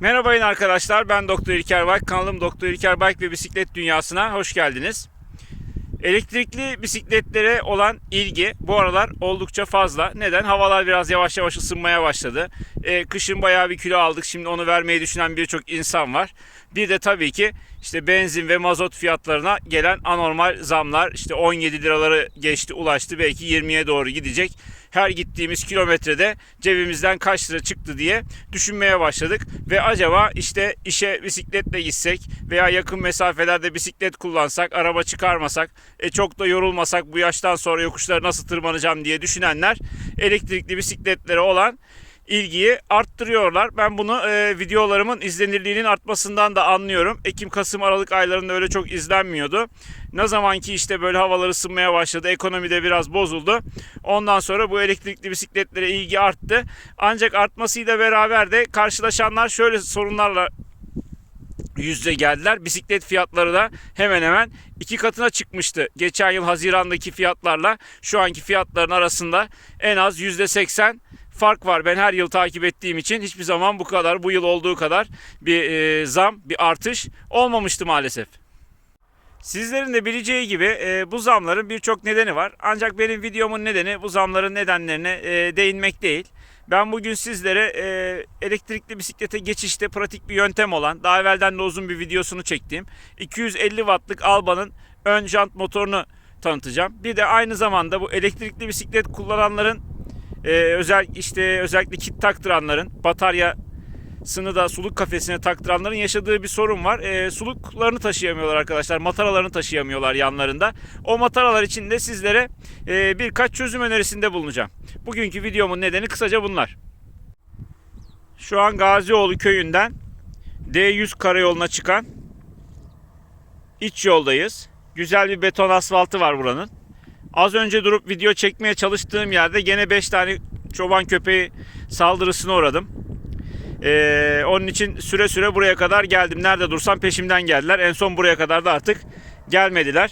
Merhabayın arkadaşlar. Ben Doktor İlker Bayk. Kanalım Doktor İlker Bayk ve Bisiklet Dünyası'na hoş geldiniz. Elektrikli bisikletlere olan ilgi bu aralar oldukça fazla. Neden? Havalar biraz yavaş yavaş ısınmaya başladı. Ee, kışın bayağı bir kilo aldık. Şimdi onu vermeyi düşünen birçok insan var. Bir de tabii ki işte benzin ve mazot fiyatlarına gelen anormal zamlar işte 17 liraları geçti ulaştı belki 20'ye doğru gidecek. Her gittiğimiz kilometrede cebimizden kaç lira çıktı diye düşünmeye başladık. Ve acaba işte işe bisikletle gitsek veya yakın mesafelerde bisiklet kullansak, araba çıkarmasak, e, çok da yorulmasak bu yaştan sonra yokuşları nasıl tırmanacağım diye düşünenler elektrikli bisikletlere olan ilgiyi arttırıyorlar. Ben bunu e, videolarımın izlenirliğinin artmasından da anlıyorum. Ekim, Kasım, Aralık aylarında öyle çok izlenmiyordu. Ne zaman ki işte böyle havalar ısınmaya başladı, ekonomi de biraz bozuldu. Ondan sonra bu elektrikli bisikletlere ilgi arttı. Ancak artmasıyla beraber de karşılaşanlar şöyle sorunlarla yüzde geldiler. Bisiklet fiyatları da hemen hemen iki katına çıkmıştı. Geçen yıl Haziran'daki fiyatlarla şu anki fiyatların arasında en az yüzde seksen fark var. Ben her yıl takip ettiğim için hiçbir zaman bu kadar, bu yıl olduğu kadar bir e, zam, bir artış olmamıştı maalesef. Sizlerin de bileceği gibi e, bu zamların birçok nedeni var. Ancak benim videomun nedeni bu zamların nedenlerine e, değinmek değil. Ben bugün sizlere e, elektrikli bisiklete geçişte pratik bir yöntem olan, daha evvelden de uzun bir videosunu çektiğim 250 wattlık Alba'nın ön jant motorunu tanıtacağım. Bir de aynı zamanda bu elektrikli bisiklet kullananların e, özel işte özellikle kit taktıranların bataryasını da suluk kafesine taktıranların yaşadığı bir sorun var. E, suluklarını taşıyamıyorlar arkadaşlar. Mataralarını taşıyamıyorlar yanlarında. O mataralar için de sizlere e, birkaç çözüm önerisinde bulunacağım. Bugünkü videomun nedeni kısaca bunlar. Şu an Gazioğlu köyünden D100 karayoluna çıkan iç yoldayız. Güzel bir beton asfaltı var buranın. Az önce durup video çekmeye çalıştığım yerde gene 5 tane çoban köpeği saldırısına uğradım. Ee, onun için süre süre buraya kadar geldim. Nerede dursam peşimden geldiler. En son buraya kadar da artık gelmediler.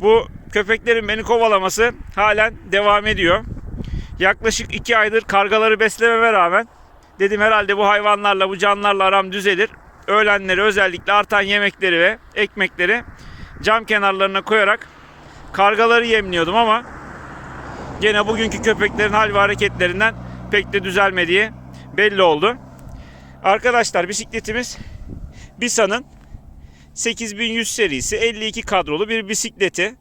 Bu köpeklerin beni kovalaması halen devam ediyor. Yaklaşık 2 aydır kargaları beslememe rağmen dedim herhalde bu hayvanlarla bu canlılarla aram düzelir. Öğlenleri özellikle artan yemekleri ve ekmekleri cam kenarlarına koyarak kargaları yemliyordum ama gene bugünkü köpeklerin hal ve hareketlerinden pek de düzelmediği belli oldu. Arkadaşlar bisikletimiz Bisa'nın 8100 serisi 52 kadrolu bir bisikleti.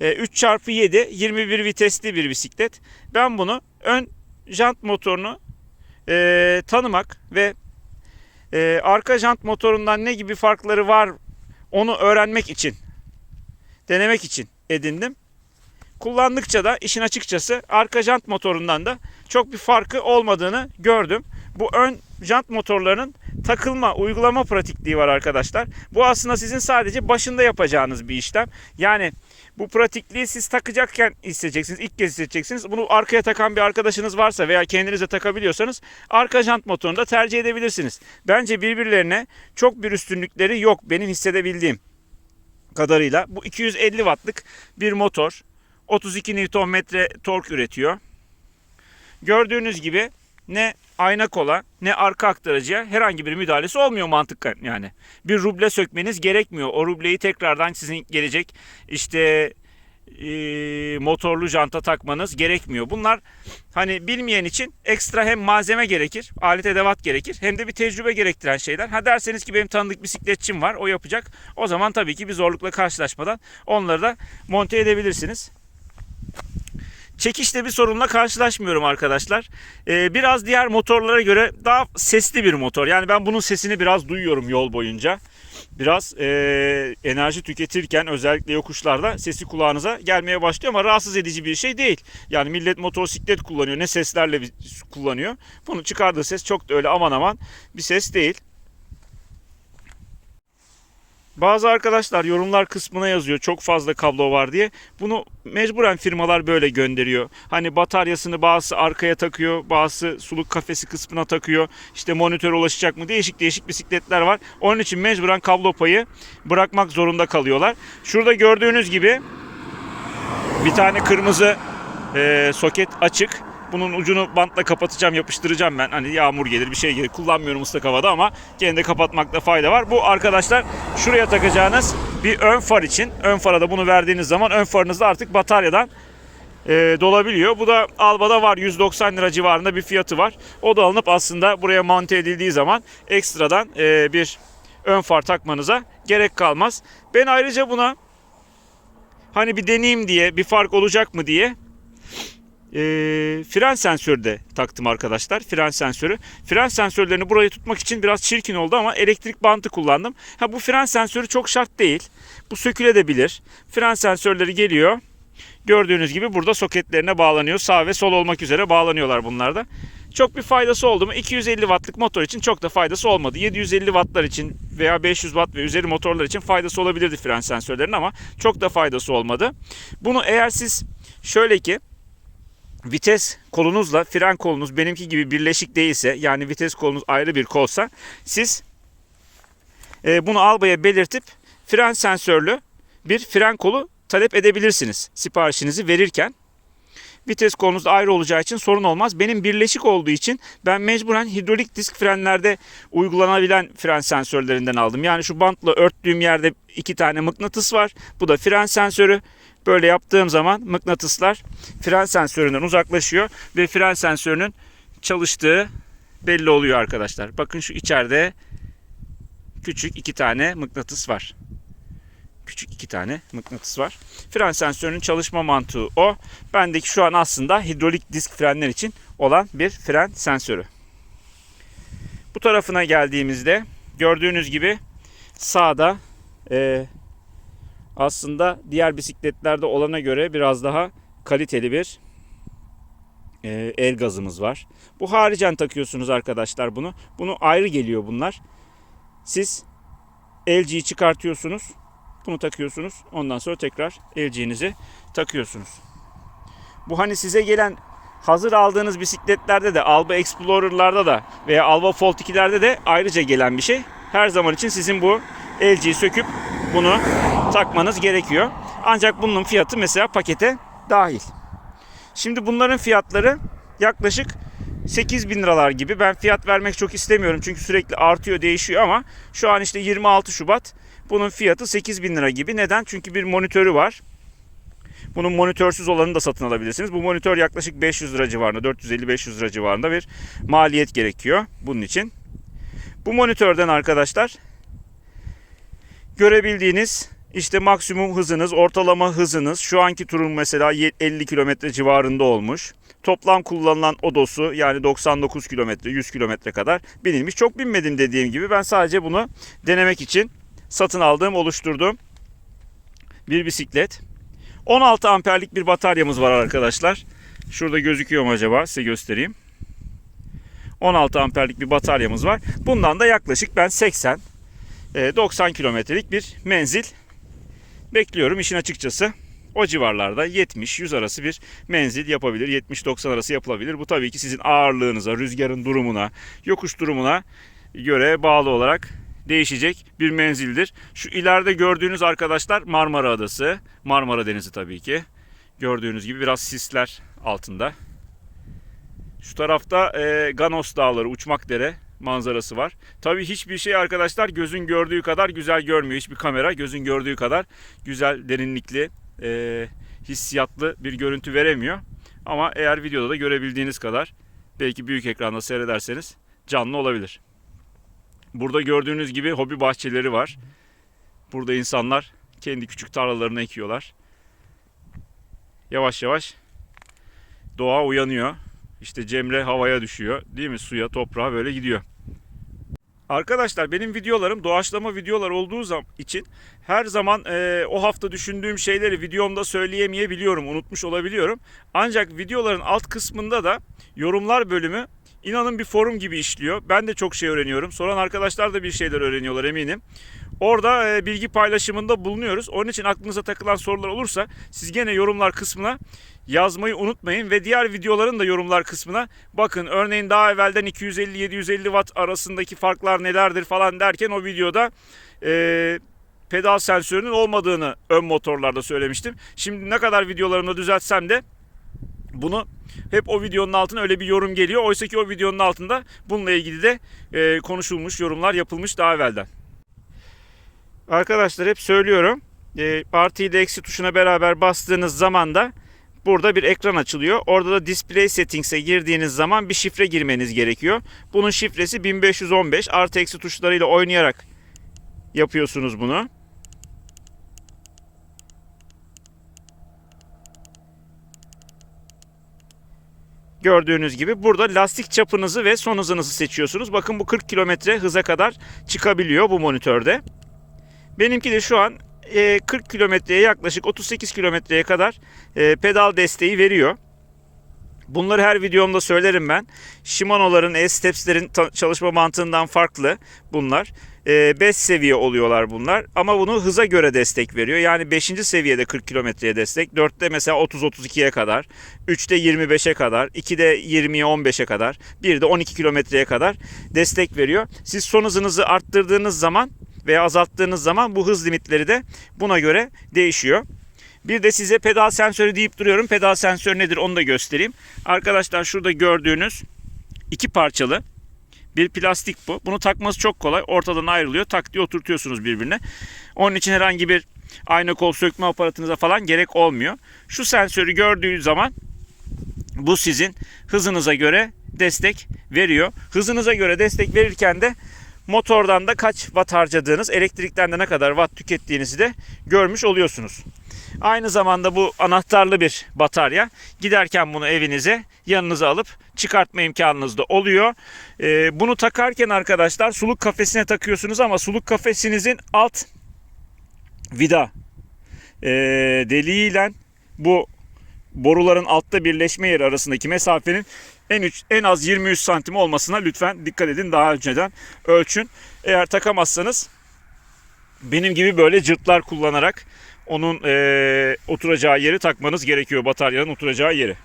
3x7 21 vitesli bir bisiklet. Ben bunu ön jant motorunu e, tanımak ve e, arka jant motorundan ne gibi farkları var onu öğrenmek için denemek için edindim. Kullandıkça da işin açıkçası arka jant motorundan da çok bir farkı olmadığını gördüm. Bu ön jant motorlarının takılma, uygulama pratikliği var arkadaşlar. Bu aslında sizin sadece başında yapacağınız bir işlem. Yani bu pratikliği siz takacakken hissedeceksiniz. ilk kez hissedeceksiniz. Bunu arkaya takan bir arkadaşınız varsa veya kendinize takabiliyorsanız arka jant motorunu da tercih edebilirsiniz. Bence birbirlerine çok bir üstünlükleri yok benim hissedebildiğim kadarıyla. Bu 250 wattlık bir motor. 32 Nm tork üretiyor. Gördüğünüz gibi ne ayna kola ne arka aktarıcıya herhangi bir müdahalesi olmuyor mantıken yani. Bir ruble sökmeniz gerekmiyor. O rubleyi tekrardan sizin gelecek işte e, motorlu janta takmanız gerekmiyor. Bunlar hani bilmeyen için ekstra hem malzeme gerekir, alet edevat gerekir hem de bir tecrübe gerektiren şeyler. Ha derseniz ki benim tanıdık bisikletçim var, o yapacak. O zaman tabii ki bir zorlukla karşılaşmadan onları da monte edebilirsiniz. Çekişte bir sorunla karşılaşmıyorum arkadaşlar. Ee, biraz diğer motorlara göre daha sesli bir motor. Yani ben bunun sesini biraz duyuyorum yol boyunca. Biraz e, enerji tüketirken özellikle yokuşlarda sesi kulağınıza gelmeye başlıyor ama rahatsız edici bir şey değil. Yani millet motosiklet kullanıyor ne seslerle kullanıyor. Bunun çıkardığı ses çok da öyle aman aman bir ses değil. Bazı arkadaşlar yorumlar kısmına yazıyor çok fazla kablo var diye. Bunu mecburen firmalar böyle gönderiyor. Hani bataryasını bazısı arkaya takıyor, bazısı suluk kafesi kısmına takıyor. İşte monitöre ulaşacak mı değişik değişik bisikletler var. Onun için mecburen kablo payı bırakmak zorunda kalıyorlar. Şurada gördüğünüz gibi bir tane kırmızı e, soket açık. Bunun ucunu bantla kapatacağım, yapıştıracağım ben. Hani yağmur gelir, bir şey gelir. Kullanmıyorum ıslak havada ama gene de kapatmakta fayda var. Bu arkadaşlar şuraya takacağınız bir ön far için. Ön fara da bunu verdiğiniz zaman ön farınızda artık bataryadan e, dolabiliyor. Bu da Alba'da var 190 lira civarında bir fiyatı var. O da alınıp aslında buraya monte edildiği zaman ekstradan e, bir ön far takmanıza gerek kalmaz. Ben ayrıca buna hani bir deneyeyim diye bir fark olacak mı diye e, fren sensörü de taktım arkadaşlar. Fren sensörü. Fren sensörlerini burayı tutmak için biraz çirkin oldu ama elektrik bantı kullandım. Ha bu fren sensörü çok şart değil. Bu sökülebilir. Fren sensörleri geliyor. Gördüğünüz gibi burada soketlerine bağlanıyor. Sağ ve sol olmak üzere bağlanıyorlar bunlar da. Çok bir faydası oldu mu? 250 wattlık motor için çok da faydası olmadı. 750 wattlar için veya 500 watt ve üzeri motorlar için faydası olabilirdi fren sensörlerinin ama çok da faydası olmadı. Bunu eğer siz şöyle ki vites kolunuzla fren kolunuz benimki gibi birleşik değilse yani vites kolunuz ayrı bir kolsa siz e, bunu albaya belirtip fren sensörlü bir fren kolu talep edebilirsiniz siparişinizi verirken. Vites kolunuz ayrı olacağı için sorun olmaz. Benim birleşik olduğu için ben mecburen hidrolik disk frenlerde uygulanabilen fren sensörlerinden aldım. Yani şu bantla örttüğüm yerde iki tane mıknatıs var. Bu da fren sensörü. Böyle yaptığım zaman mıknatıslar fren sensöründen uzaklaşıyor ve fren sensörünün çalıştığı belli oluyor arkadaşlar. Bakın şu içeride küçük iki tane mıknatıs var küçük iki tane mıknatıs var. Fren sensörünün çalışma mantığı o. Bendeki şu an aslında hidrolik disk frenler için olan bir fren sensörü. Bu tarafına geldiğimizde gördüğünüz gibi sağda e, aslında diğer bisikletlerde olana göre biraz daha kaliteli bir e, el gazımız var. Bu haricen takıyorsunuz arkadaşlar bunu. Bunu ayrı geliyor bunlar. Siz LG'yi çıkartıyorsunuz. Bunu takıyorsunuz. Ondan sonra tekrar LG'nizi takıyorsunuz. Bu hani size gelen hazır aldığınız bisikletlerde de Alba Explorer'larda da veya Alba Fold 2'lerde de ayrıca gelen bir şey. Her zaman için sizin bu LG'yi söküp bunu takmanız gerekiyor. Ancak bunun fiyatı mesela pakete dahil. Şimdi bunların fiyatları yaklaşık 8 bin liralar gibi. Ben fiyat vermek çok istemiyorum çünkü sürekli artıyor değişiyor ama şu an işte 26 Şubat bunun fiyatı 8 bin lira gibi. Neden? Çünkü bir monitörü var. Bunun monitörsüz olanını da satın alabilirsiniz. Bu monitör yaklaşık 500 lira civarında, 450-500 lira civarında bir maliyet gerekiyor bunun için. Bu monitörden arkadaşlar görebildiğiniz işte maksimum hızınız, ortalama hızınız şu anki turun mesela 50 kilometre civarında olmuş. Toplam kullanılan odosu yani 99 kilometre, 100 kilometre kadar binilmiş. Çok binmedim dediğim gibi ben sadece bunu denemek için satın aldığım, oluşturduğum bir bisiklet. 16 amperlik bir bataryamız var arkadaşlar. Şurada gözüküyor mu acaba? Size göstereyim. 16 amperlik bir bataryamız var. Bundan da yaklaşık ben 80 90 kilometrelik bir menzil bekliyorum işin açıkçası. O civarlarda 70-100 arası bir menzil yapabilir. 70-90 arası yapılabilir. Bu tabii ki sizin ağırlığınıza, rüzgarın durumuna, yokuş durumuna göre bağlı olarak değişecek bir menzildir. Şu ileride gördüğünüz arkadaşlar Marmara Adası. Marmara Denizi tabii ki. Gördüğünüz gibi biraz sisler altında. Şu tarafta e, Ganos Dağları, Uçmak Dere manzarası var. Tabii hiçbir şey arkadaşlar gözün gördüğü kadar güzel görmüyor. Hiçbir kamera gözün gördüğü kadar güzel, derinlikli, e, hissiyatlı bir görüntü veremiyor. Ama eğer videoda da görebildiğiniz kadar belki büyük ekranda seyrederseniz canlı olabilir. Burada gördüğünüz gibi hobi bahçeleri var. Burada insanlar kendi küçük tarlalarını ekiyorlar. Yavaş yavaş doğa uyanıyor. İşte Cemre havaya düşüyor. Değil mi? Suya, toprağa böyle gidiyor. Arkadaşlar benim videolarım doğaçlama videolar olduğu zaman için her zaman e, o hafta düşündüğüm şeyleri videomda söyleyemeyebiliyorum, unutmuş olabiliyorum. Ancak videoların alt kısmında da yorumlar bölümü inanın bir forum gibi işliyor. Ben de çok şey öğreniyorum. Soran arkadaşlar da bir şeyler öğreniyorlar eminim. Orada e, bilgi paylaşımında bulunuyoruz. Onun için aklınıza takılan sorular olursa siz gene yorumlar kısmına yazmayı unutmayın ve diğer videoların da yorumlar kısmına bakın örneğin daha evvelden 250-750 watt arasındaki farklar nelerdir falan derken o videoda e, pedal sensörünün olmadığını ön motorlarda söylemiştim. Şimdi ne kadar videolarımda düzeltsem de Bunu hep o videonun altına öyle bir yorum geliyor. Oysa ki o videonun altında bununla ilgili de e, konuşulmuş, yorumlar yapılmış daha evvelden. Arkadaşlar hep söylüyorum. E, artı ile eksi tuşuna beraber bastığınız zaman da burada bir ekran açılıyor. Orada da display settings'e girdiğiniz zaman bir şifre girmeniz gerekiyor. Bunun şifresi 1515. Artı eksi tuşlarıyla oynayarak yapıyorsunuz bunu. Gördüğünüz gibi burada lastik çapınızı ve son hızınızı seçiyorsunuz. Bakın bu 40 kilometre hıza kadar çıkabiliyor bu monitörde. Benimki de şu an e, 40 kilometreye yaklaşık 38 kilometreye kadar e, pedal desteği veriyor. Bunları her videomda söylerim ben. Shimano'ların, E-Steps'lerin ta- çalışma mantığından farklı bunlar. 5 seviye oluyorlar bunlar ama bunu hıza göre destek veriyor. Yani 5. seviyede 40 kilometreye destek, 4'te mesela 30-32'ye kadar, 3'te 25'e kadar, 2'de 20'ye 15'e kadar, 1'de 12 kilometreye kadar destek veriyor. Siz son hızınızı arttırdığınız zaman veya azalttığınız zaman bu hız limitleri de buna göre değişiyor. Bir de size pedal sensörü deyip duruyorum. Pedal sensörü nedir onu da göstereyim. Arkadaşlar şurada gördüğünüz iki parçalı bir plastik bu. Bunu takması çok kolay. Ortadan ayrılıyor. Tak diye oturtuyorsunuz birbirine. Onun için herhangi bir ayna kol sökme aparatınıza falan gerek olmuyor. Şu sensörü gördüğünüz zaman bu sizin hızınıza göre destek veriyor. Hızınıza göre destek verirken de motordan da kaç watt harcadığınız, elektrikten de ne kadar watt tükettiğinizi de görmüş oluyorsunuz. Aynı zamanda bu anahtarlı bir batarya. Giderken bunu evinize yanınıza alıp çıkartma imkanınız da oluyor. Ee, bunu takarken arkadaşlar suluk kafesine takıyorsunuz ama suluk kafesinizin alt vida e, deliğiyle bu boruların altta birleşme yeri arasındaki mesafenin en, üç, en az 23 santim olmasına lütfen dikkat edin. Daha önceden ölçün. Eğer takamazsanız benim gibi böyle cırtlar kullanarak onun e, oturacağı yeri takmanız gerekiyor. Bataryanın oturacağı yeri.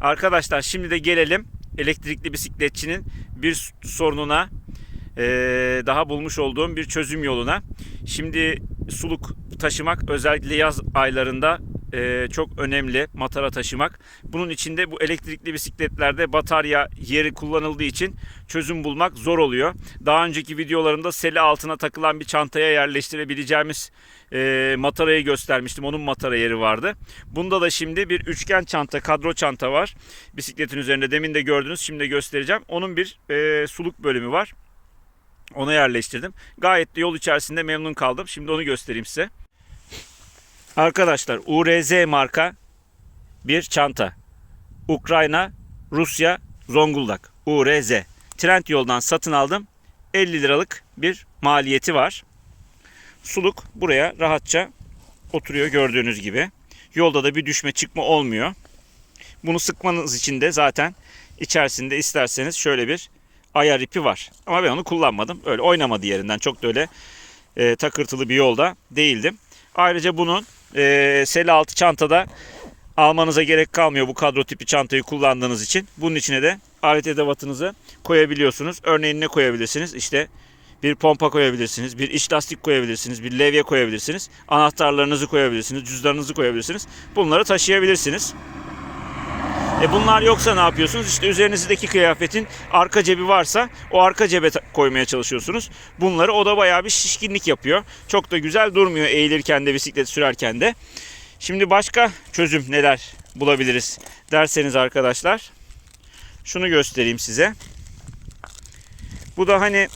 Arkadaşlar şimdi de gelelim elektrikli bisikletçinin bir sorununa e, daha bulmuş olduğum bir çözüm yoluna. Şimdi suluk taşımak özellikle yaz aylarında e, çok önemli matara taşımak. Bunun içinde bu elektrikli bisikletlerde batarya yeri kullanıldığı için çözüm bulmak zor oluyor. Daha önceki videolarımda seli altına takılan bir çantaya yerleştirebileceğimiz e, matarayı göstermiştim. Onun matara yeri vardı. Bunda da şimdi bir üçgen çanta, kadro çanta var. Bisikletin üzerinde demin de gördünüz. Şimdi de göstereceğim. Onun bir e, suluk bölümü var. Ona yerleştirdim. Gayet de yol içerisinde memnun kaldım. Şimdi onu göstereyim size. Arkadaşlar URZ marka bir çanta. Ukrayna, Rusya, Zonguldak. URZ. Trend yoldan satın aldım. 50 liralık bir maliyeti var. Suluk buraya rahatça oturuyor gördüğünüz gibi. Yolda da bir düşme çıkma olmuyor. Bunu sıkmanız için de zaten içerisinde isterseniz şöyle bir ayar ipi var. Ama ben onu kullanmadım. Öyle oynamadı yerinden. Çok da öyle e, takırtılı bir yolda değildim. Ayrıca bunun e, sel altı çantada almanıza gerek kalmıyor bu kadro tipi çantayı kullandığınız için. Bunun içine de alet edevatınızı koyabiliyorsunuz. Örneğin ne koyabilirsiniz? İşte bir pompa koyabilirsiniz, bir iç lastik koyabilirsiniz, bir levye koyabilirsiniz, anahtarlarınızı koyabilirsiniz, cüzdanınızı koyabilirsiniz. Bunları taşıyabilirsiniz. E bunlar yoksa ne yapıyorsunuz? İşte üzerinizdeki kıyafetin arka cebi varsa o arka cebe koymaya çalışıyorsunuz. Bunları o da bayağı bir şişkinlik yapıyor. Çok da güzel durmuyor eğilirken de bisiklet sürerken de. Şimdi başka çözüm neler bulabiliriz derseniz arkadaşlar. Şunu göstereyim size. Bu da hani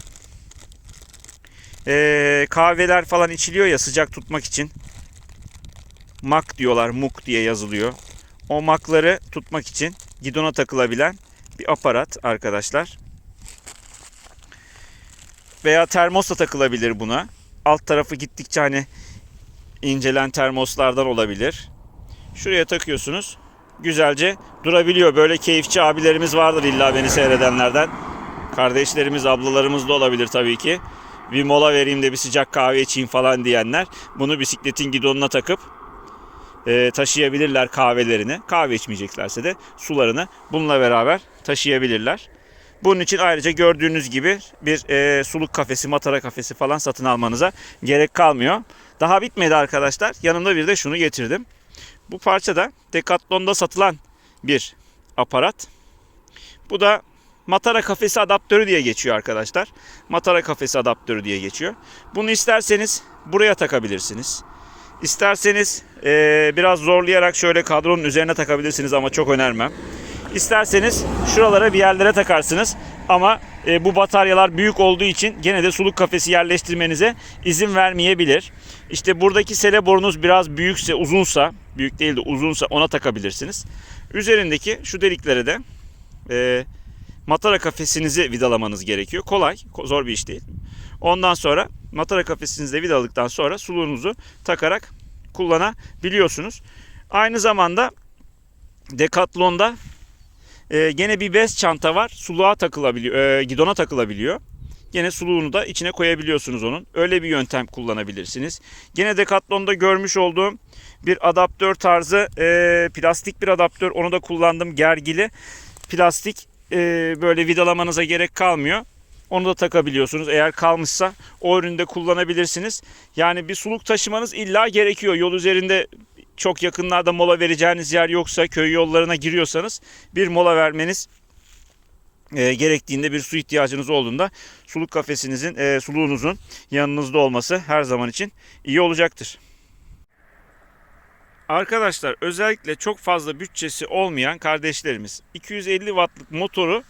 eee, kahveler falan içiliyor ya sıcak tutmak için. Mak diyorlar, muk diye yazılıyor o makları tutmak için gidona takılabilen bir aparat arkadaşlar. Veya termos da takılabilir buna. Alt tarafı gittikçe hani incelen termoslardan olabilir. Şuraya takıyorsunuz. Güzelce durabiliyor. Böyle keyifçi abilerimiz vardır illa beni seyredenlerden. Kardeşlerimiz, ablalarımız da olabilir tabii ki. Bir mola vereyim de bir sıcak kahve içeyim falan diyenler. Bunu bisikletin gidonuna takıp e, taşıyabilirler kahvelerini. Kahve içmeyeceklerse de sularını bununla beraber taşıyabilirler. Bunun için ayrıca gördüğünüz gibi bir e, suluk kafesi, matara kafesi falan satın almanıza gerek kalmıyor. Daha bitmedi arkadaşlar. Yanımda bir de şunu getirdim. Bu parça da Decathlon'da satılan bir aparat. Bu da matara kafesi adaptörü diye geçiyor arkadaşlar. Matara kafesi adaptörü diye geçiyor. Bunu isterseniz buraya takabilirsiniz. İsterseniz eee, biraz zorlayarak şöyle kadronun üzerine takabilirsiniz ama çok önermem. İsterseniz şuralara bir yerlere takarsınız ama e, bu bataryalar büyük olduğu için gene de suluk kafesi yerleştirmenize izin vermeyebilir. İşte buradaki sele borunuz biraz büyükse, uzunsa, büyük değil de uzunsa ona takabilirsiniz. Üzerindeki şu deliklere de e, matara kafesinizi vidalamanız gerekiyor. Kolay, ko- zor bir iş değil. Ondan sonra matara kafesinizi vidaladıktan sonra suluğunuzu takarak kullanabiliyorsunuz. Aynı zamanda Decathlon'da e, gene bir bez çanta var. Suluğa takılabiliyor, e, gidona takılabiliyor. Gene suluğunu da içine koyabiliyorsunuz onun. Öyle bir yöntem kullanabilirsiniz. Gene Decathlon'da görmüş olduğum bir adaptör tarzı e, plastik bir adaptör. Onu da kullandım gergili. Plastik e, böyle vidalamanıza gerek kalmıyor. Onu da takabiliyorsunuz. Eğer kalmışsa o üründe kullanabilirsiniz. Yani bir suluk taşımanız illa gerekiyor. Yol üzerinde çok yakınlarda mola vereceğiniz yer yoksa köy yollarına giriyorsanız bir mola vermeniz e, gerektiğinde bir su ihtiyacınız olduğunda suluk kafesinizin e, suluğunuzun yanınızda olması her zaman için iyi olacaktır. Arkadaşlar özellikle çok fazla bütçesi olmayan kardeşlerimiz 250 wattlık motoru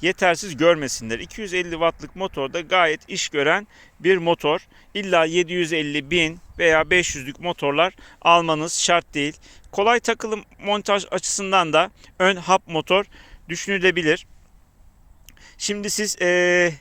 yetersiz görmesinler. 250 wattlık motorda gayet iş gören bir motor. İlla 750 bin veya 500'lük motorlar almanız şart değil. Kolay takılım montaj açısından da ön hap motor düşünülebilir. Şimdi siz eee,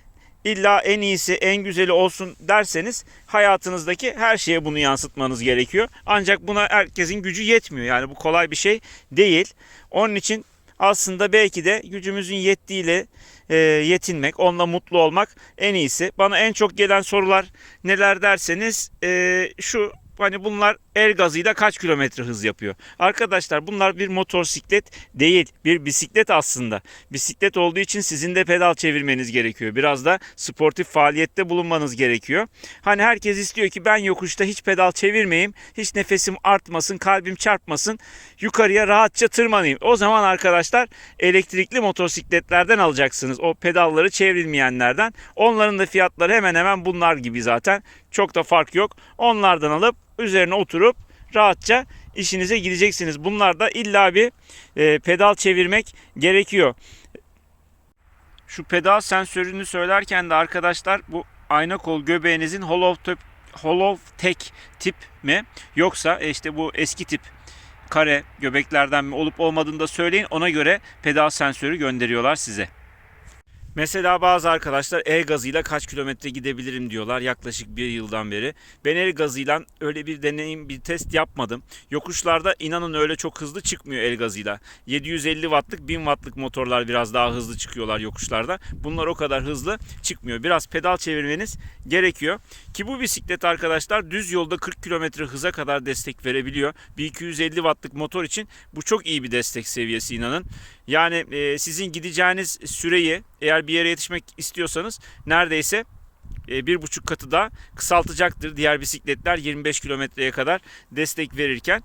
illa en iyisi en güzeli olsun derseniz hayatınızdaki her şeye bunu yansıtmanız gerekiyor. Ancak buna herkesin gücü yetmiyor. Yani bu kolay bir şey değil. Onun için aslında belki de gücümüzün yettiğiyle e, yetinmek, onunla mutlu olmak en iyisi. Bana en çok gelen sorular neler derseniz e, şu hani bunlar el gazıyla kaç kilometre hız yapıyor? Arkadaşlar bunlar bir motosiklet değil, bir bisiklet aslında. Bisiklet olduğu için sizin de pedal çevirmeniz gerekiyor. Biraz da sportif faaliyette bulunmanız gerekiyor. Hani herkes istiyor ki ben yokuşta hiç pedal çevirmeyeyim, hiç nefesim artmasın, kalbim çarpmasın, yukarıya rahatça tırmanayım. O zaman arkadaşlar elektrikli motosikletlerden alacaksınız. O pedalları çevrilmeyenlerden. Onların da fiyatları hemen hemen bunlar gibi zaten. Çok da fark yok. Onlardan alıp üzerine oturup rahatça işinize gideceksiniz. Bunlar da illa bir e, pedal çevirmek gerekiyor. Şu pedal sensörünü söylerken de arkadaşlar bu ayna kol göbeğinizin hollow, tip, hollow tek tip mi yoksa e, işte bu eski tip kare göbeklerden mi olup olmadığını da söyleyin. Ona göre pedal sensörü gönderiyorlar size. Mesela bazı arkadaşlar el gazıyla kaç kilometre gidebilirim diyorlar yaklaşık bir yıldan beri. Ben el gazıyla öyle bir deneyim, bir test yapmadım. Yokuşlarda inanın öyle çok hızlı çıkmıyor el gazıyla. 750 wattlık 1000 wattlık motorlar biraz daha hızlı çıkıyorlar yokuşlarda. Bunlar o kadar hızlı çıkmıyor. Biraz pedal çevirmeniz gerekiyor. Ki bu bisiklet arkadaşlar düz yolda 40 kilometre hıza kadar destek verebiliyor. Bir 250 wattlık motor için bu çok iyi bir destek seviyesi inanın. Yani e, sizin gideceğiniz süreyi eğer bir yere yetişmek istiyorsanız neredeyse e, bir buçuk katı da kısaltacaktır. Diğer bisikletler 25 kilometreye kadar destek verirken.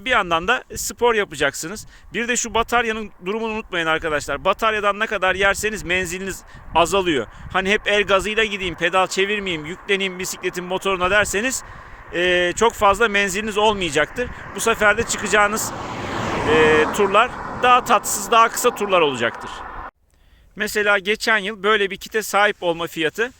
Bir yandan da spor yapacaksınız. Bir de şu bataryanın durumunu unutmayın arkadaşlar. Bataryadan ne kadar yerseniz menziliniz azalıyor. Hani hep el gazıyla gideyim, pedal çevirmeyeyim, yükleneyim bisikletin motoruna derseniz e, çok fazla menziliniz olmayacaktır. Bu sefer de çıkacağınız e, turlar daha tatsız, daha kısa turlar olacaktır. Mesela geçen yıl böyle bir kite sahip olma fiyatı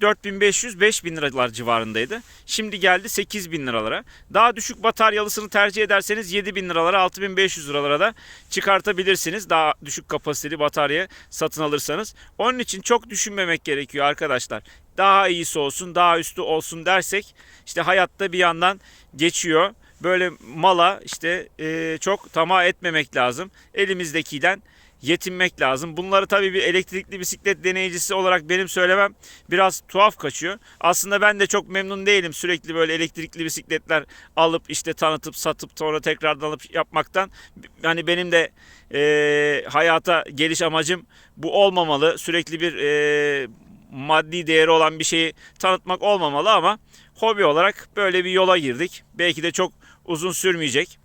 4500-5000 liralar civarındaydı. Şimdi geldi 8000 liralara. Daha düşük bataryalısını tercih ederseniz 7000 liralara 6500 liralara da çıkartabilirsiniz. Daha düşük kapasiteli batarya satın alırsanız. Onun için çok düşünmemek gerekiyor arkadaşlar. Daha iyisi olsun, daha üstü olsun dersek işte hayatta bir yandan geçiyor. Böyle mala işte e, çok tamah etmemek lazım. Elimizdekiyle yetinmek lazım. Bunları tabii bir elektrikli bisiklet deneyicisi olarak benim söylemem biraz tuhaf kaçıyor. Aslında ben de çok memnun değilim sürekli böyle elektrikli bisikletler alıp işte tanıtıp satıp sonra tekrardan alıp yapmaktan. Yani benim de e, hayata geliş amacım bu olmamalı. Sürekli bir e, maddi değeri olan bir şeyi tanıtmak olmamalı ama hobi olarak böyle bir yola girdik. Belki de çok uzun sürmeyecek.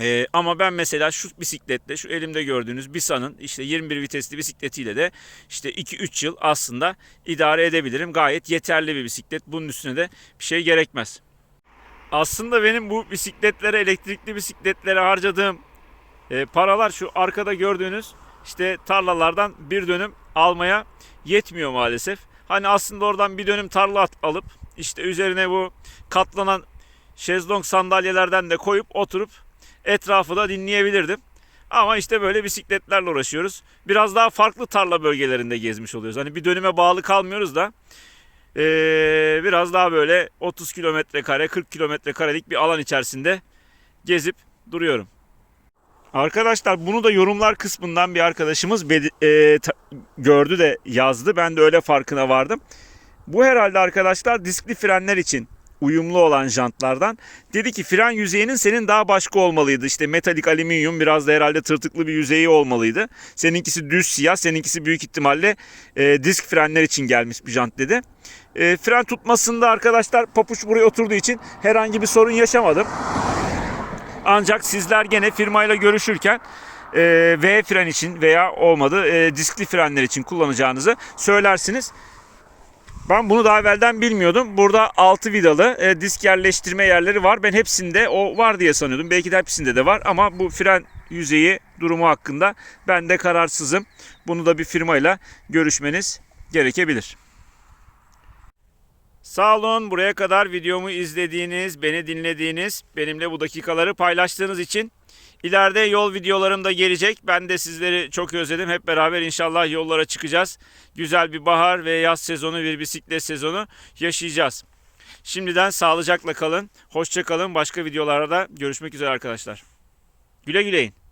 Ee, ama ben mesela şu bisikletle, şu elimde gördüğünüz Bisa'nın işte 21 vitesli bisikletiyle de işte 2-3 yıl aslında idare edebilirim. Gayet yeterli bir bisiklet. Bunun üstüne de bir şey gerekmez. Aslında benim bu bisikletlere, elektrikli bisikletlere harcadığım e, paralar şu arkada gördüğünüz işte tarlalardan bir dönüm almaya yetmiyor maalesef. Hani aslında oradan bir dönüm tarla alıp işte üzerine bu katlanan şezlong sandalyelerden de koyup oturup etrafı da dinleyebilirdim. Ama işte böyle bisikletlerle uğraşıyoruz. Biraz daha farklı tarla bölgelerinde gezmiş oluyoruz. Hani bir dönüme bağlı kalmıyoruz da ee, biraz daha böyle 30 kilometre kare 40 kilometre karelik bir alan içerisinde gezip duruyorum. Arkadaşlar bunu da yorumlar kısmından bir arkadaşımız e, gördü de yazdı. Ben de öyle farkına vardım. Bu herhalde arkadaşlar diskli frenler için uyumlu olan jantlardan. Dedi ki fren yüzeyinin senin daha başka olmalıydı. İşte metalik alüminyum biraz da herhalde tırtıklı bir yüzeyi olmalıydı. Seninkisi düz siyah, seninkisi büyük ihtimalle e, disk frenler için gelmiş bir jant dedi. E, fren tutmasında arkadaşlar papuç buraya oturduğu için herhangi bir sorun yaşamadım. Ancak sizler gene firmayla görüşürken e, V fren için veya olmadı e, diskli frenler için kullanacağınızı söylersiniz. Ben bunu daha evvelden bilmiyordum. Burada 6 vidalı e, disk yerleştirme yerleri var. Ben hepsinde o var diye sanıyordum. Belki de hepsinde de var ama bu fren yüzeyi durumu hakkında ben de kararsızım. Bunu da bir firmayla görüşmeniz gerekebilir. Sağ olun buraya kadar videomu izlediğiniz, beni dinlediğiniz, benimle bu dakikaları paylaştığınız için. İleride yol videolarım da gelecek. Ben de sizleri çok özledim. Hep beraber inşallah yollara çıkacağız. Güzel bir bahar ve yaz sezonu, bir bisiklet sezonu yaşayacağız. Şimdiden sağlıcakla kalın. Hoşça kalın. Başka videolarda görüşmek üzere arkadaşlar. Güle güleyin.